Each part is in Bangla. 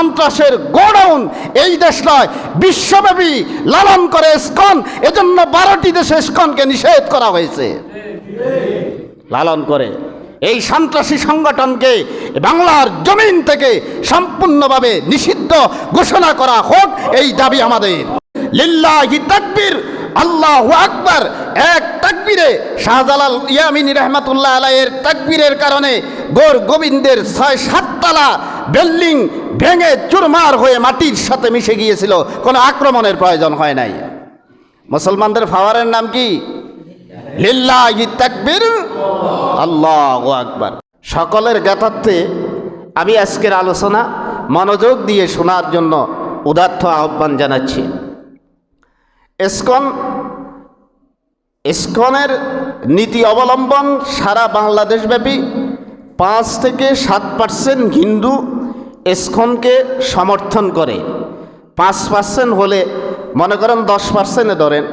সন্ত্রাসের গোডাউন এই দেশ নয়, বিশ্বব্যাপী লালন করে ইস্কন। এজন্য বারোটি দেশে ইস্কনকে নিষেধ করা হয়েছে। লালন করে এই সন্ত্রাসী সংগঠনকে বাংলার জমিন থেকে সম্পূর্ণভাবে নিষিদ্ধ ঘোষণা করা হোক, এই দাবি আমাদের। লিল্লাহি তাকবীর আল্লাহ আকবার। এক তাকবীরে শাহজালাল ইয়ামিনী রহমাতুল্লাহ আলাইয়ের তাকবীরের কারণে গোর গোবিন্দের ছয় সাততলা বিল্ডিং ভেঙে চুরমার হয়ে মাটির সাথে মিশে গিয়েছিল। কোনো আক্রমণের প্রয়োজন হয় নাই। মুসলমানদের ফাওয়ারের নাম কি? লিল্লাহি তাকবীর। আল্লাহ আকবার। সকলের জ্ঞাতার্থে আমি আজকের আলোচনা মনোযোগ দিয়ে শোনার জন্য উদার্থ আহ্বান জানাচ্ছি। এসকন, এসকনের নীতি অবলম্বন সারা বাংলাদেশব্যাপী পাঁচ থেকে সাত পার্সেন্ট হিন্দু এসকনকে সমর্থন করে। পাঁচ পার্সেন্ট হলে, মনে করেন দশ পার্সেন্টে ধরেন,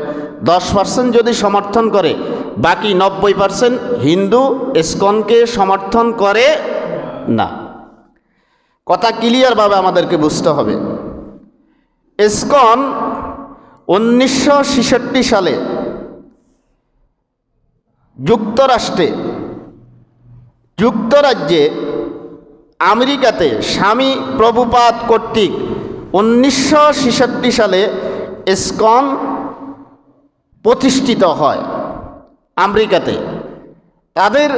দশ পার্সেন্ট যদি সমর্থন করে, বাকি নব্বই পার্সেন্ট হিন্দু এসকনকে সমর্থন করে না। কথা ক্লিয়ারভাবে আমাদেরকে বুঝতে হবে। এসকন উনিশশো ছেষট্টি সালে যুক্তরাষ্ট্রে, যুক্তরাজ্যে আমেরিকাতে স্বামী প্রভুপাত কর্তৃক উনিশশো ছেষট্টি সালে এসকন প্রতিষ্ঠিত হয় আমেরিকাতে। তাদের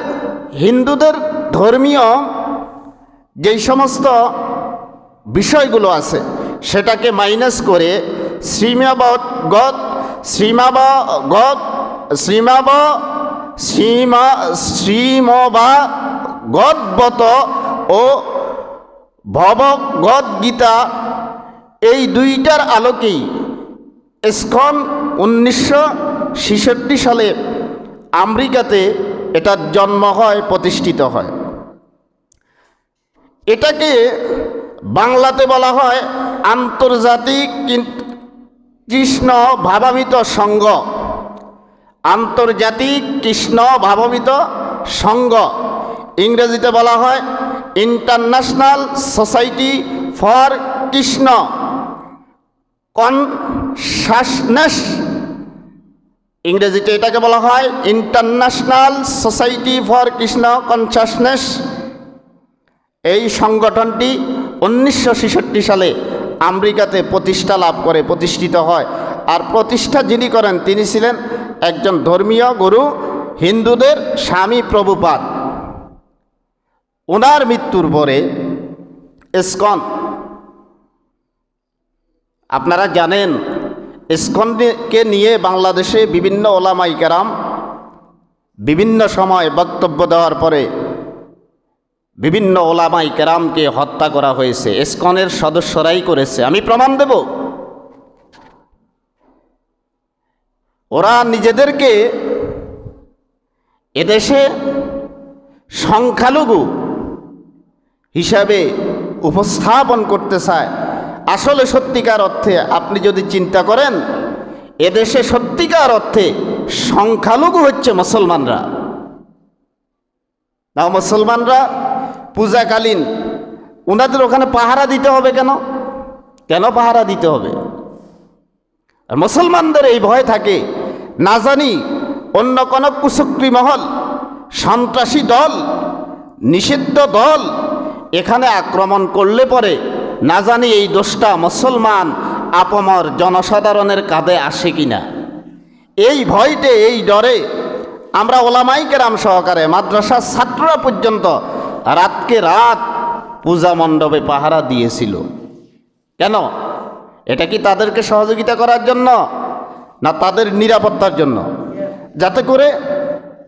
হিন্দুদের ধর্মীয় যেই সমস্ত বিষয়গুলো আছে, সেটাকে মাইনাস করে শ্রীমাবগত শ্রীমাবগত, শ্রীমাব, শ্রীমা শ্রীমবা গদবত ও ভবগদ গীতা এই দুইটার আলোকেই এসকন উনিশশো সালে আমেরিকাতে এটার জন্ম হয়, প্রতিষ্ঠিত হয়। এটাকে বাংলাতে বলা হয় আন্তর্জাতিক কৃষ্ণ ভাবামিত সংঘ আন্তর্জাতিক কৃষ্ণ ভাবামিত সংঘ ইংরেজিতে বলা হয় International Society for Krishna. Consciousness. ইংরেজিতে এটাকে বলা হয় International Society for Krishna Consciousness. এই সংগঠনটি উনিশশো ছেষট্টি সালে আমেরিকাতে প্রতিষ্ঠা লাভ করে, প্রতিষ্ঠিত হয়। আর প্রতিষ্ঠা যিনি করেন, তিনি ছিলেন একজন ধর্মীয় গুরু, হিন্দুদের স্বামী প্রভুপাদ। ওনার মৃত্যুর পরে ইসকন, আপনারা জানেন, ইসকনকে নিয়ে বাংলাদেশে বিভিন্ন ওলামাই কেরাম বিভিন্ন সময় বক্তব্য দেওয়ার পরে বিভিন্ন ওলামাই কেরামকে হত্যা করা হয়েছে। এসকনের সদস্যরাই করেছে। আমি প্রমাণ দেব? ওরা নিজেদেরকে এদেশে সংখ্যালঘু হিসাবে উপস্থাপন করতে চায়। আসলে সত্যিকার অর্থে আপনি যদি চিন্তা করেন, এদেশে সত্যিকার অর্থে সংখ্যালঘু হচ্ছে মুসলমানরা। না মুসলমানরা পূজাকালীন। ওনাদের ওখানে পাহারা দিতে হবে কেন? কেন পাহারা দিতে হবে? আর মুসলমানদের এই ভয় থাকে, না জানি অন্য কোনো কুচক্রি মহল, সন্ত্রাসী দল, নিষিদ্ধ দল এখানে আক্রমণ করলে পরে, না জানি এই দোষটা মুসলমান আপমর জনসাধারণের কাঁধে আসে কিনা। এই ভয়তে, এই ডরে আমরা ওলামাই কেরাম সহকারে মাদ্রাসার ছাত্ররা পর্যন্ত রাতকে রাত পূজা মণ্ডপে পাহারা দিয়েছিল। কেন? এটা কি তাদেরকে সহযোগিতা করার জন্য? না তাদের নিরাপত্তার জন্য? যাতে করে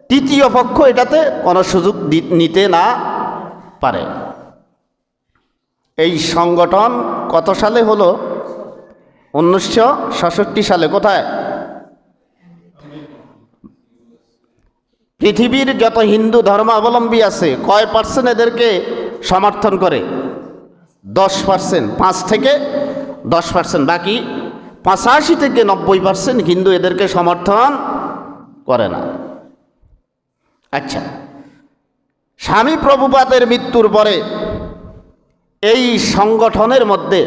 তৃতীয় পক্ষ এটাতে কোনো সুযোগ নিতে না পারে। এই সংগঠন কত সালে হলো? উনিশশো সাতষট্টি সালে। কোথায়? পৃথিবীর যত হিন্দু ধর্মাবলম্বী আছে, কয় পার্সেন্ট এদেরকে সমর্থন করে? দশ পার্সেন্ট পাঁচ থেকে দশ পার্সেন্ট বাকি পঁচাশি থেকে নব্বই পার্সেন্ট হিন্দু এদেরকে সমর্থন করে না। আচ্ছা স্বামী প্রভুপাতের মৃত্যুর পরে এই সংগঠনের মধ্যে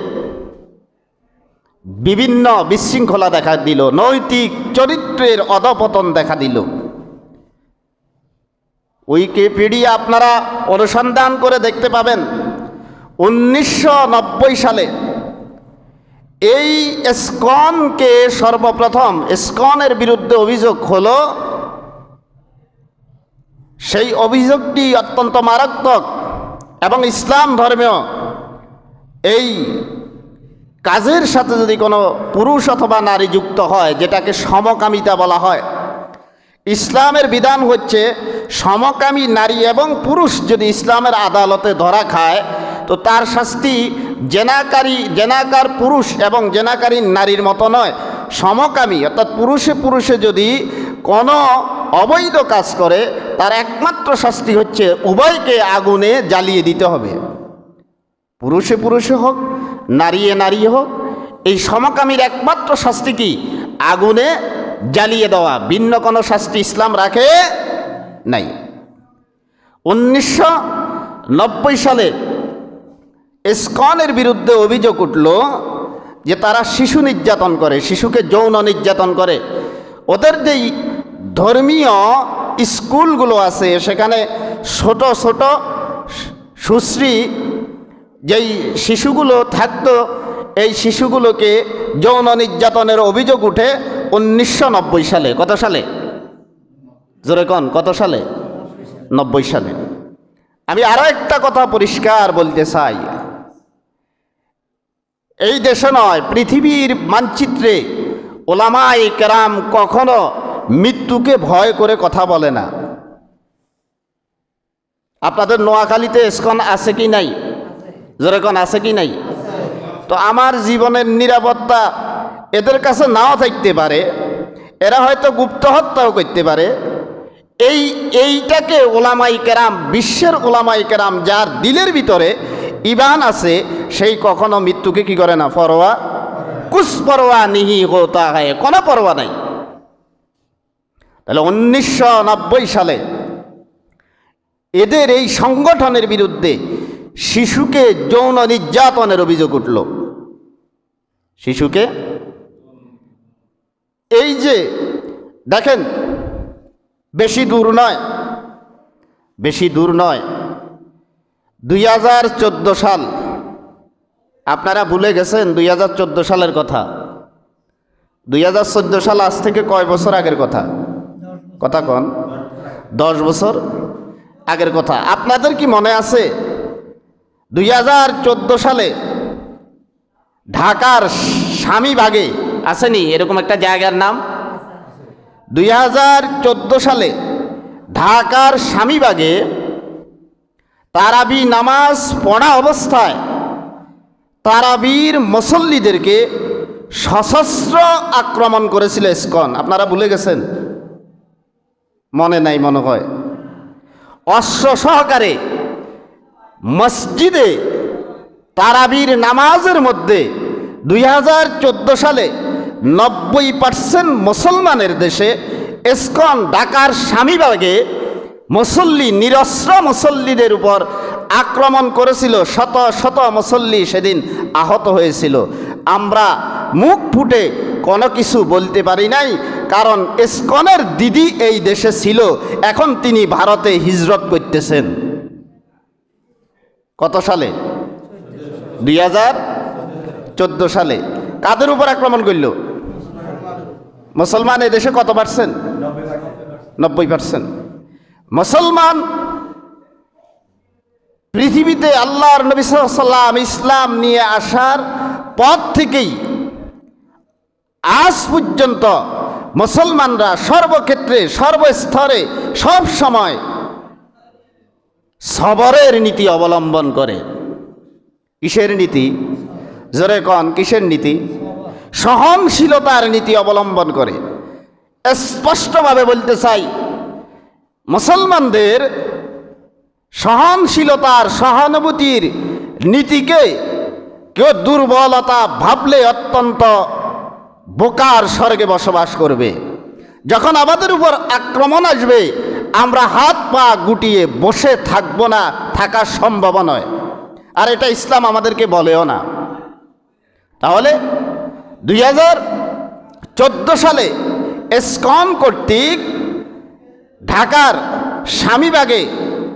বিভিন্ন বিশৃঙ্খলা দেখা দিল, নৈতিক চরিত্রের অধপতন দেখা দিল। উইকিপিডিয়া আপনারা অনুসন্ধান করে দেখতে পাবেন। উনিশশো নব্বই সালে এই স্কনকে সর্বপ্রথম, স্কনের বিরুদ্ধে অভিযোগ হলো, সেই অভিযোগটি অত্যন্ত মারাত্মক এবং ইসলাম ধর্মীয়। এই কাজের সাথে যদি কোনো পুরুষ অথবা নারী যুক্ত হয়, যেটাকে সমকামিতা বলা হয় ইসলামের বিধান হচ্ছে সমকামী নারী এবং পুরুষ যদি ইসলামের আদালতে ধরা খায়, তো তার শাস্তি জেনাকারী, জেনাকার পুরুষ এবং জেনাকারী নারীর মতো নয়, সমকামী। অর্থাৎ পুরুষে পুরুষে যদি কোনো অবৈধ কাজ করে, তার একমাত্র শাস্তি হচ্ছে উভয়কে আগুনে জ্বালিয়ে দিতে হবে। পুরুষে পুরুষে হোক, নারীয়ে নারী হোক, এই সমকামীর একমাত্র শাস্তি কি? আগুনে জ্বালিয়ে দেওয়া। ভিন্ন কোনো শাস্তি ইসলাম রাখে নাই। উনিশশো নব্বই সালে ইস্কনের বিরুদ্ধে অভিযোগ উঠল যে তারা শিশু নির্যাতন করে, শিশুকে যৌন নির্যাতন করে। ওদের যেই ধর্মীয় স্কুলগুলো আছে, সেখানে ছোট ছোট সুশ্রী যেই শিশুগুলো থাকতো, এই শিশুগুলোকে যৌন নির্যাতনের অভিযোগ উঠে উনিশশো নব্বই সালে, কত সালে? জোরে কন, কত সালে? নব্বই সালে। আমি আরও একটা কথা পরিষ্কার বলতে চাই। এই দেশে নয়, পৃথিবীর মানচিত্রে ওলামাই কেরাম কখনো মৃত্যুকে ভয় করে কথা বলে না। আপনাদের নোয়াখালীতে এসকন আছে কি নাই? যেরকম আছে কি নাই? তো আমার জীবনের নিরাপত্তা এদের কাছে নাও থাকতে পারে, এরা হয়তো গুপ্ত হত্যাও করতে পারে। এই, এইটাকে ওলামাই কেরাম, বিশ্বের ওলামাই কেরাম যার দিলের ভিতরে ইবান আছে, সেই কখনো মৃত্যুকে কি করে না? পরোয়া? কুস পরোয়া নিহি হোতা হয় কোনো পরোয়া নাই। তাহলে উনিশশো নব্বই সালে এদের এই সংগঠনের বিরুদ্ধে শিশুকে যৌন নির্যাতনের অভিযোগ উঠল। শিশুকে এই যে, দেখেন, বেশি দূর নয়, বেশি দূর নয়। দুই সাল, আপনারা ভুলে গেছেন দুই হাজার চোদ্দ সালের কথা। দুই হাজার চোদ্দ সাল আজ থেকে কয় বছর আগের কথা? কথা কন। দশ বছর আগের কথা। আপনাদের কি মনে আছে, দুই হাজার চোদ্দ সালে ঢাকার স্বামীবাগে আসেনি, এরকম একটা জায়গার নাম? দুই হাজার চোদ্দ সালে ঢাকার স্বামীবাগে তারাবি নামাজ পড়া অবস্থায় তারাবির মুসল্লিদেরকে সশস্ত্র আক্রমণ করেছিল ইস্কন। আপনারা ভুলে গেছেন? মনে নাই, মনে হয়। অশ্ব সহকারে মসজিদে তারাবির নামাজের মধ্যে দুই হাজার চোদ্দ সালে নব্বই পার্সেন্ট মুসলমানের দেশে এসকন ঢাকার স্বামীবাগে মুসল্লি, নিরস্ত্র মুসল্লিদের উপর আক্রমণ করেছিল। শত শত মুসল্লি সেদিন আহত হয়েছিল। আমরা মুখ ফুটে কোনো কিছু বলতে পারি নাই, কারণ এসকনের দিদি এই দেশে ছিল। এখন তিনি ভারতে হিজরত করতেছেন। কত সালে? দুই হাজার চোদ্দ সালে। কাদের উপর আক্রমণ করল? মুসলমান দেশে কত পার্সেন্ট নব্বই পার্সেন্ট মুসলমান পৃথিবীতে আল্লাহর নবী সাল্লাম ইসলাম নিয়ে আসার পর থেকেই আজ পর্যন্ত মুসলমানরা সর্বক্ষেত্রে, সর্বস্তরে, সব সময় সবরের নীতি অবলম্বন করে। কিসের নীতি? জোরে কন, কিসের নীতি? সহনশীলতার নীতি অবলম্বন করে। স্পষ্টভাবে বলতে চাই, মুসলমানদের সহনশীলতার, সহানুভূতির নীতিকে কেউ দুর্বলতা ভাবলে অত্যন্ত বোকার স্বর্গে বসবাস করবে। যখন আমাদের উপর আক্রমণ আসবে, আমরা হাত পা গুটিয়ে বসে থাকব না, থাকা সম্ভব নয়। আর এটা ইসলাম আমাদেরকে বলেও না। তাহলে দুই হাজার চোদ্দ সালে এসকন কর্তৃক ঢাকার স্বামীবাগে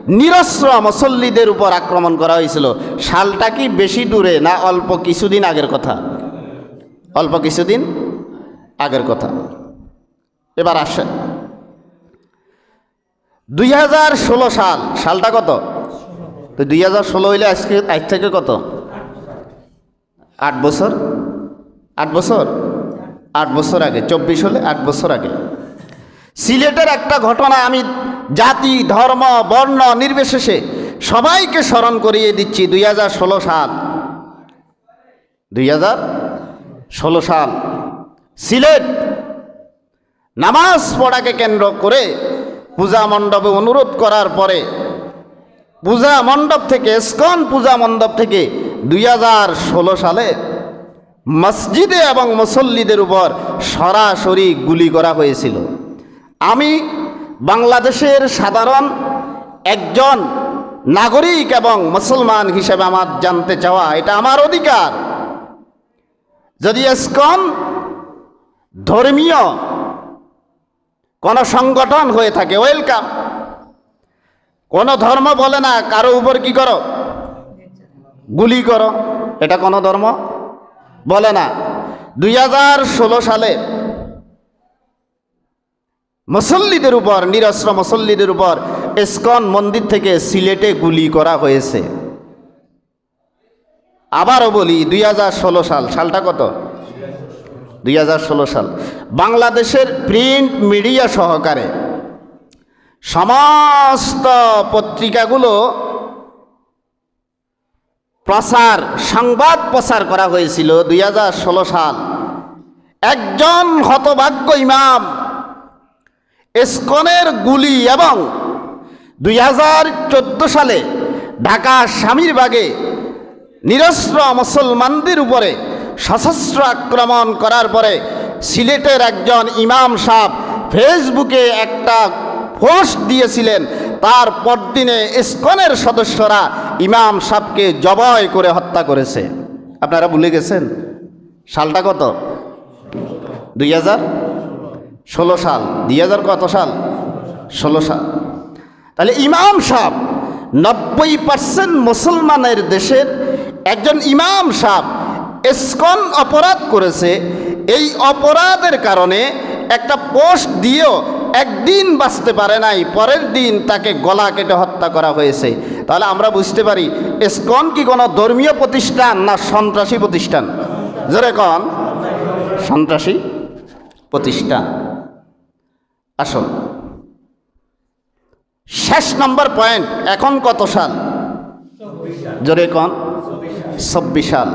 নিরস্ত্র মুসল্লিদের উপর আক্রমণ করা হয়েছিল। সালটা কি বেশি দূরে না অল্প কিছুদিন আগের কথা? অল্প কিছুদিন আগের কথা। এবার আসে দুই হাজার ষোলো সাল, সালটা কত? তো দুই হাজার ষোলো হইলে আজকে, আজ থেকে কত? আট বছর? আট বছর? আট বছর আগে, চব্বিশ হলে আট বছর আগে। সিলেটের একটা ঘটনা আমি জাতি, ধর্ম, বর্ণ নির্বিশেষে সবাইকে স্মরণ করিয়ে দিচ্ছি দুই হাজার ষোলো সাল। দুই হাজার ষোলো সাল। সিলেট নামাজ পড়াকে কেন্দ্র করে পূজা মণ্ডপে অনুরোধ করার পরে পূজা মণ্ডপ থেকে স্কন পূজা মণ্ডপ থেকে দুই হাজার ষোলো সালে মসজিদে এবং মুসল্লিদের উপর সরাসরি গুলি করা হয়েছিল। আমি বাংলাদেশের সাধারণ একজন নাগরিক এবং মুসলমান হিসেবে আমার জানতে চাওয়া, এটা আমার অধিকার। যদি এসকন ধর্মীয় কোনো সংগঠন হয়ে থাকে ওয়েলকাম কোনো ধর্ম বলে না, কারও উপর কি করো? গুলি করো। এটা কোনো ধর্ম বলে না। দুই হাজার ষোলো সালে মুসল্লিদের উপর, নিরস্ত্র মুসল্লিদের উপর ইস্কন মন্দির থেকে সিলেটে গুলি করা হয়েছে। আবারও বলি, দুই হাজার ষোলো সাল, সালটা কত? দুই হাজার ষোলো সাল। বাংলাদেশের প্রিন্ট মিডিয়া সহকারে সমস্ত পত্রিকাগুলো প্রচার সংবাদ প্রচার করা হয়েছিল দুই হাজার ষোলো সাল। একজন হতভাগ্য ইমাম এসকনের গুলি এবং দুই হাজার চোদ্দ সালে ঢাকা স্বামীরবাগে নিরস্ত্র মুসলমানদের উপরে সশস্ত্র আক্রমণ করার পরে সিলেটের একজন ইমাম সাহ ফেসবুকে একটা পোস্ট দিয়েছিলেন। তার পরদিনে ইস্কনের সদস্যরা ইমাম সাহকে জবাই করে হত্যা করেছে। আপনারা ভুলে গেছেন? সালটা কত? দুই হাজার? ষোলো সাল। দুই হাজার কত সাল? ষোলো সাল। তাহলে ইমাম সাহ নব্বই পার্সেন্ট মুসলমানের দেশের একজন ইমাম সাহ এসকন অপরাধ করেছে। এই অপরাধের কারণে একটা পোস্ট দিয়েও একদিন বাঁচতে পারে নাই, পরের দিন তাকে গলা কেটে হত্যা করা হয়েছে। তাহলে আমরা বুঝতে পারি, এসকন কি কোনো ধর্মীয় প্রতিষ্ঠান না সন্ত্রাসী প্রতিষ্ঠান? জোরে কন। সন্ত্রাসী প্রতিষ্ঠান। আসুন। শেষ নম্বর পয়েন্ট, এখন কত সাল? জোরে কন। চব্বিশ সাল।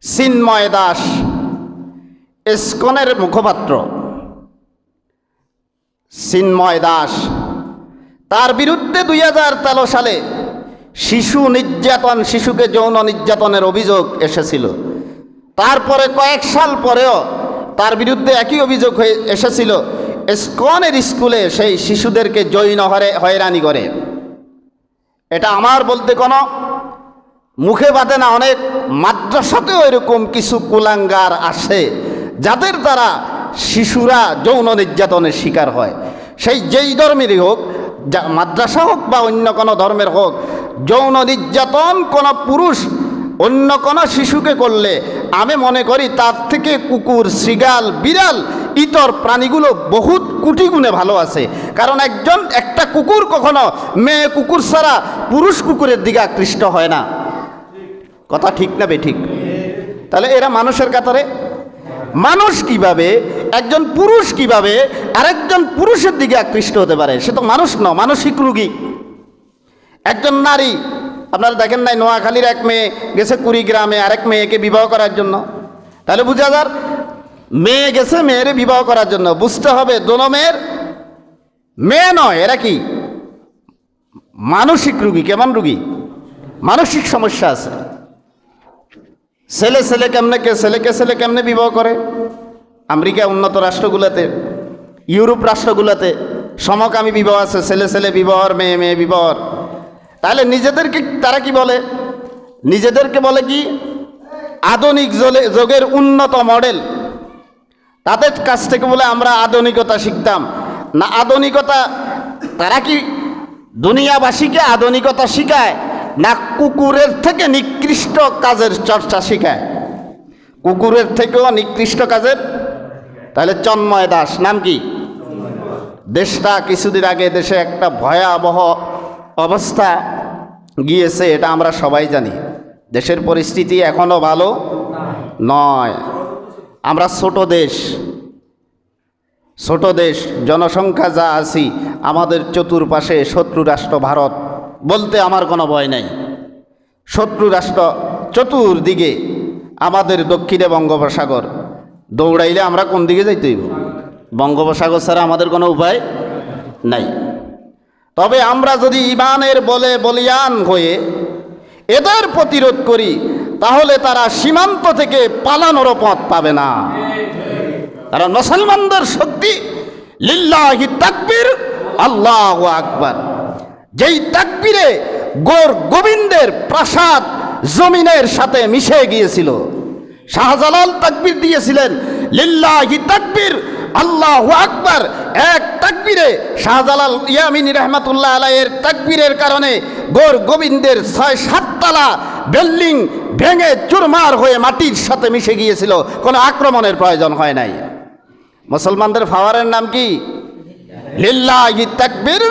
চিন্ময় দাস ইস্কনের মুখপাত্র। চিন্ময় দাস। তার বিরুদ্ধে দুই হাজার তেরো সালে শিশু নির্যাতন, শিশুকে যৌন নির্যাতনের অভিযোগ এসেছিল। তারপরে কয়েক সাল পরেও তার বিরুদ্ধে একই অভিযোগ হয়ে এসেছিল স্কনের স্কুলে সেই শিশুদেরকে জৈন হরে, হয়রানি করে। এটা আমার বলতে কোনো মুখে বাঁধে না, অনেক মাদ্রাসাতেও এরকম কিছু কুলাঙ্গার আসে যাদের দ্বারা শিশুরা যৌন নির্যাতনের শিকার হয়। সেই যেই ধর্মেরই হোক, যা মাদ্রাসা হোক বা অন্য কোনো ধর্মের হোক, যৌন নির্যাতন কোনো পুরুষ অন্য কোনো শিশুকে করলে, আমি মনে করি তার থেকে কুকুর, শৃগাল, বিড়াল, ইতর প্রাণীগুলো বহুত কোটি গুণে ভালো আছে। কারণ একজন, একটা কুকুর কখনো মেয়ে কুকুর ছাড়া পুরুষ কুকুরের দিকে আকৃষ্ট হয় না। কথা ঠিক না বে ঠিক? তাহলে এরা মানুষের কাতারে? মানুষ কীভাবে একজন পুরুষ কীভাবে আরেকজন পুরুষের দিকে আকৃষ্ট হতে পারে? সে তো মানুষ ন, মানসিক রুগী। একজন নারী, আপনারা দেখেন নাই, নোয়াখালীর এক মেয়ে গেছে কুড়িগ্রামে আরেক মেয়েকে বিবাহ করার জন্য। তাহলে বুঝা যার, মেয়ে গেছে মেয়েরে বিবাহ করার জন্য। বুঝতে হবে, দোনো মেয়ের মেয়ে নয়, এরা কি? মানসিক রুগী, কেমন রুগী? মানসিক সমস্যা আছে। ছেলে ছেলে কেমনে কে, ছেলেকে ছেলে কেমনে বিবাহ করে? আমেরিকা উন্নত রাষ্ট্রগুলোতে, ইউরোপ রাষ্ট্রগুলোতে, সমকামী বিবাহ আছে, ছেলে ছেলে বিবাহর, মেয়ে মেয়ে বিবাহর। তাহলে নিজেদেরকে তারা কি বলে? নিজেদেরকে বলে কি? আধুনিক যুগের উন্নত মডেল। তাদের কাছ থেকে বলে আমরা আধুনিকতা শিখতাম। না, আধুনিকতা তারা কি দুনিয়াবাসীকে আধুনিকতা শিখায়? না, কুকুরের থেকে নিকৃষ্ট কাজের চর্চা শিখায়? কুকুরের থেকেও নিকৃষ্ট কাজের তাহলে চন্ময় দাস, নাম কি? দেশটা কিছুদিন আগে দেশে একটা ভয়াবহ অবস্থা গিয়েছে, এটা আমরা সবাই জানি। দেশের পরিস্থিতি এখনও ভালো নয়। আমরা ছোট দেশ ছোট দেশ, জনসংখ্যা যা আছি, আমাদের চতুর্পাশে শত্রু রাষ্ট্র ভারত বলতে আমার কোনো ভয় নাই। শত্রু রাষ্ট্র চতুর্দিকে আমাদের দক্ষিণে বঙ্গোপসাগর। দৌড়াইলে আমরা কোন দিকে যাইতে হইব? বঙ্গোপসাগর ছাড়া আমাদের কোনো উপায় নাই। তবে আমরা যদি ইমানের বলে বলিয়ান হয়ে এদের প্রতিরোধ করি, তাহলে তারা সীমান্ত থেকে পালানোর পথ পাবে না। তারা মুসলমানদের শক্তি, লিল্লাহি তাকবীর, আল্লাহু আকবার। যেই তাকবীরে গোর গোবিন্দের প্রাসাদ জমিনের সাথে মিশে গিয়েছিল শাহজালাল তাকবীর দিয়েছিলেন। লিল্লাহি তাকবীর, আল্লাহু আকবার। এক তাকবীরে শাহজালাল ইয়ামিনী রহমাতুল্লাহ আলাইয়ের তাকবীরের কারণে গোর গোবিন্দের ছয় সাততলা বিল্ডিং ভেঙে চুরমার হয়ে মাটির সাথে মিশে গিয়েছিল। কোনো আক্রমণের প্রয়োজন হয় নাই। মুসলমানদের ফাওয়ারের নাম কি? লিল্লাহি তাকবীর,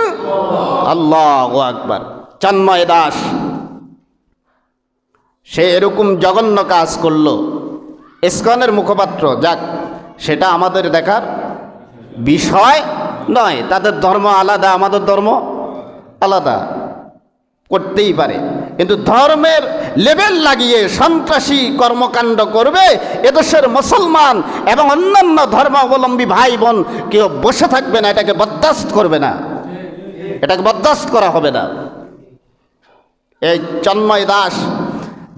আল্লাহু আকবার। চন্ময় দাস, সে এরকম জঘন্য কাজ করল। ইসকনের মুখপাত্র, যাক, সেটা আমাদের দেখার বিষয় নয়। তাদের ধর্ম আলাদা, আমাদের ধর্ম আলাদা। করতেই পারে। কিন্তু ধর্মের লেভেল লাগিয়ে সন্ত্রাসী কর্মকাণ্ড করবে এদেশের মুসলমান এবং অন্যান্য ধর্মাবলম্বী ভাই বোন কেউ বসে থাকবে না, এটাকে বরদাস্ত করবে না। এটাকে বরদাস্ত করা হবে না। এই চন্ময় দাস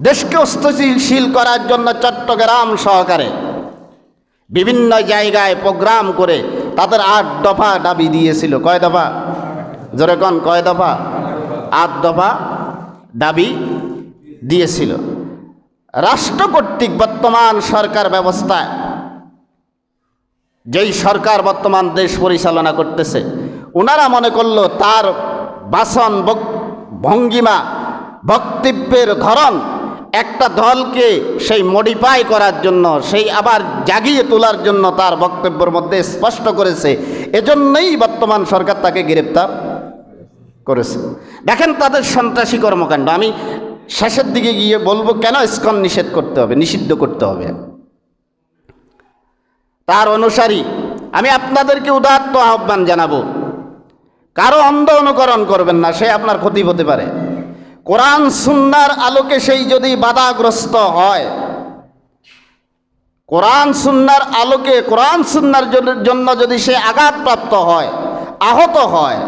দেশকে অস্থিতিশীল করার জন্য চট্টগ্রাম সহকারে বিভিন্ন জায়গায় প্রোগ্রাম করে তাদের আট দফা দাবি দিয়েছিল। কয় দফা? জোরে কন, কয় দফা? আট দফা দাবি দিয়েছিল। রাষ্ট্র কর্তৃক বর্তমান সরকার ব্যবস্থায় যেই সরকার বর্তমান দেশ পরিচালনা করতেছে ওনারা মনে করল তার বাসন ভঙ্গিমা, বক্তব্যের ধরন একটা দলকে সেই মডিফাই করার জন্য, সেই আবার জাগিয়ে তোলার জন্য তার বক্তব্যের মধ্যে স্পষ্ট করেছে। এজন্যই বর্তমান সরকার তাকে গ্রেপ্তার করেছে। দেখেন তাদের সন্ত্রাসী কর্মকাণ্ড। আমি শেষের দিকে গিয়ে বলব, কেন স্কন নিষেধ করতে হবে, নিষিদ্ধ করতে হবে? তার অনুসারী, আমি আপনাদেরকে উদাত্ত আহ্বান জানাব। কারও অন্ধ অনুকরণ করবেন না, সে আপনার ক্ষতি হতে পারে। কোরআন সুন্নার আলোকে সেই যদি বাধাগ্রস্ত হয়, কোরআন সুন্নার আলোকে, কোরআন সুন্নার জন্য যদি সে আঘাতপ্রাপ্ত হয়, আহত হয়,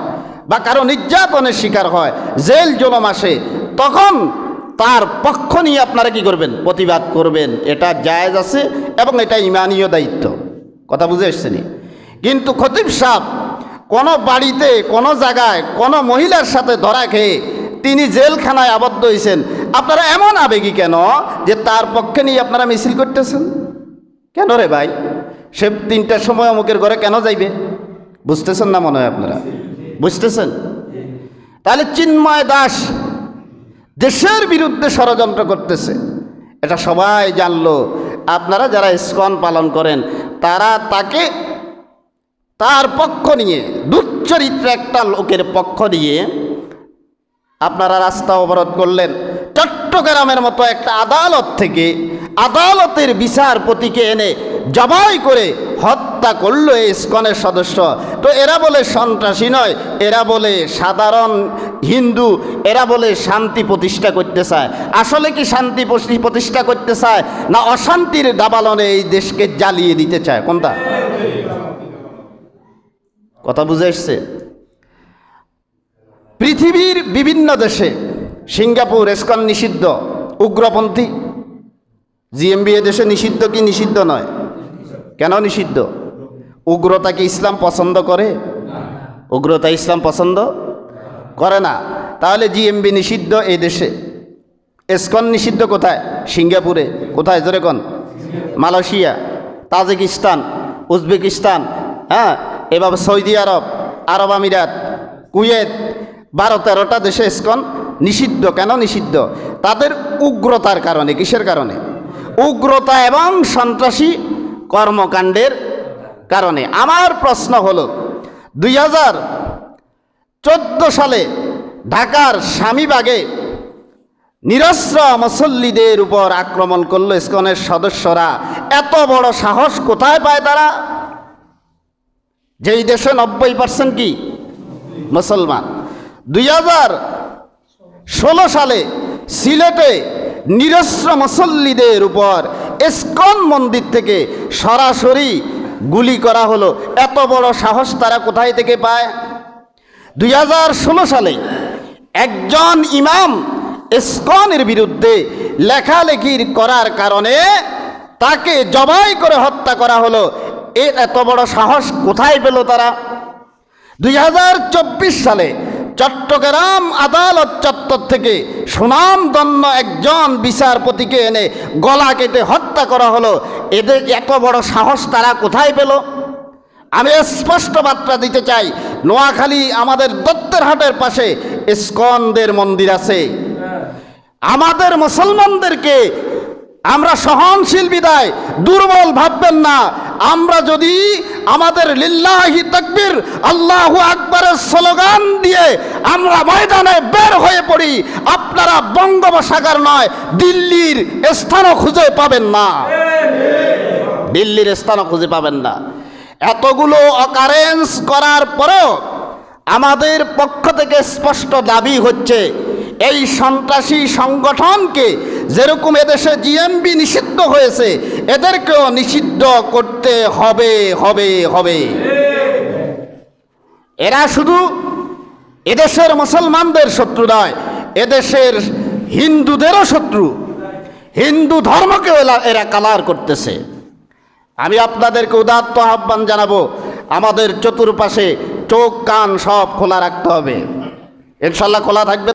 বা কারও নির্যাতনের শিকার হয়, জেল জলম আসে, তখন তার পক্ষ নিয়ে আপনারা কি করবেন? প্রতিবাদ করবেন। এটা জায়েজ আছে এবং এটা ইমানীয় দায়িত্ব। কথা বুঝে এসছেনি? কিন্তু খতিব সাহ কোনো বাড়িতে, কোনো জায়গায় কোনো মহিলার সাথে ধরা খেয়ে তিনি জেলখানায় আবদ্ধ হয়েছেন আপনারা এমন আবেগী কেন যে তার পক্ষে নিয়ে আপনারা মিছিল করতেছেন? কেন রে ভাই? সে তিনটার সময় অমুকের ঘরে কেন যাইবে? বুঝতেছেন না মনে হয় আপনারা? বুঝতেছেন? তাহলে চিন্ময় দাস দেশের বিরুদ্ধে ষড়যন্ত্র করতেছে। এটা সবাই জানলো। আপনারা যারা স্কন পালন করেন, তারা তাকে তার পক্ষ নিয়ে দুচ্চরিত্র একটা লোকের পক্ষ নিয়ে আপনারা রাস্তা অবরোধ করলেন। চট্টগ্রামের মতো একটা আদালত থেকে আদালতের বিচারপতিকে এনে জবাই করে হত্যা করল এই ইস্কনের সদস্য। তো এরা বলে সন্ত্রাসী নয়, এরা বলে সাধারণ হিন্দু, এরা বলে শান্তি প্রতিষ্ঠা করতে চায়। আসলে কি শান্তি প্রতি- প্রতিষ্ঠা করতে চায় না অশান্তির দাবালনে এই দেশকে জ্বালিয়ে দিতে চায়? কোনটা? কথা বুঝে এসছে? পৃথিবীর বিভিন্ন দেশে সিঙ্গাপুর এসকন নিষিদ্ধ, উগ্রপন্থী। জিএমবি দেশে নিষিদ্ধ কি নিষিদ্ধ নয়? কেন নিষিদ্ধ? উগ্রতা কি ইসলাম পছন্দ করে? উগ্রতা ইসলাম পছন্দ করে না। তাহলে জিএমবি নিষিদ্ধ এই দেশে। এসকন নিষিদ্ধ কোথায়? সিঙ্গাপুরে। কোথায়? জোরে কোন? মালয়েশিয়া, তাজিকিস্তান, উজবেকিস্তান হ্যাঁ? এভাবে সৌদি আরব আরব আমিরাত, কুয়েত বারো তেরোটা দেশে এসকন নিষিদ্ধ। কেন নিষিদ্ধ? তাদের উগ্রতার কারণে, কিসের কারণে? উগ্রতা এবং সন্ত্রাসী কর্মকাণ্ডের কারণে। আমার প্রশ্ন হলো, দুই হাজার সালে ঢাকার স্বামীবাগে নিরস্ত্র মুসল্লিদের উপর আক্রমণ করল ইসকনের সদস্যরা। এত বড় সাহস কোথায় পায় তারা? যেই দেশে নব্বই পার্সেন্ট কি? মুসলমান। দুই হাজার ষোলো সালে সিলেটে নিরস্ত্র মুসল্লিদের উপর ইস্কন মন্দির থেকে সরাসরি গুলি করা হলো। এত বড় সাহস তারা কোথায় থেকে পায়? দুই হাজার ষোলো সালে একজন ইমাম ইস্কনের বিরুদ্ধে লেখালেখির করার কারণে তাকে জবাই করে হত্যা করা হলো। এর এত বড় সাহস কোথায় পেল তারা? দুই হাজার চব্বিশ সালে চট্টগ্রাম আদালত চত্বর থেকে সুনামদন্য একজন বিচারপতিকে এনে গলা কেটে হত্যা করা হলো। এদের এত বড় সাহস তারা কোথায় পেল? আমি স্পষ্ট বার্তা দিতে চাই, নোয়াখালী আমাদের দত্তের হাটের পাশে স্কন্দের মন্দির আছে। আমাদের মুসলমানদেরকে আমরা সহনশীল বিদায়, দুর্বল ভাববেন না আমরা যদি আমাদের লিল্লাহি তাকবীর আল্লাহু আকবরের স্লোগান দিয়ে আমরা ময়দানে বের হয়ে পড়ি, আপনারা বঙ্গোপসাগর নয়, দিল্লির স্থানও খুঁজে পাবেন না। দিল্লির স্থানও খুঁজে পাবেন না। এতগুলো অকারেন্স করার পরেও আমাদের পক্ষ থেকে স্পষ্ট দাবি হচ্ছে, এই সন্ত্রাসী সংগঠনকে যেরকম এদেশে জিএমবি নিষিদ্ধ হয়েছে এদেরকেও নিষিদ্ধ করতে হবে হবে হবে। এরা শুধু এদেশের মুসলমানদের শত্রু নয়, এদেশের হিন্দুদেরও শত্রু। হিন্দু ধর্মকেও এরা- কালার করতেছে। আমি আপনাদেরকে উদাত্ত আহ্বান জানাব, আমাদের চতুর্পাশে চোখ, কান সব খোলা রাখতে হবে। ইনশাল্লাহ খোলা থাকবে।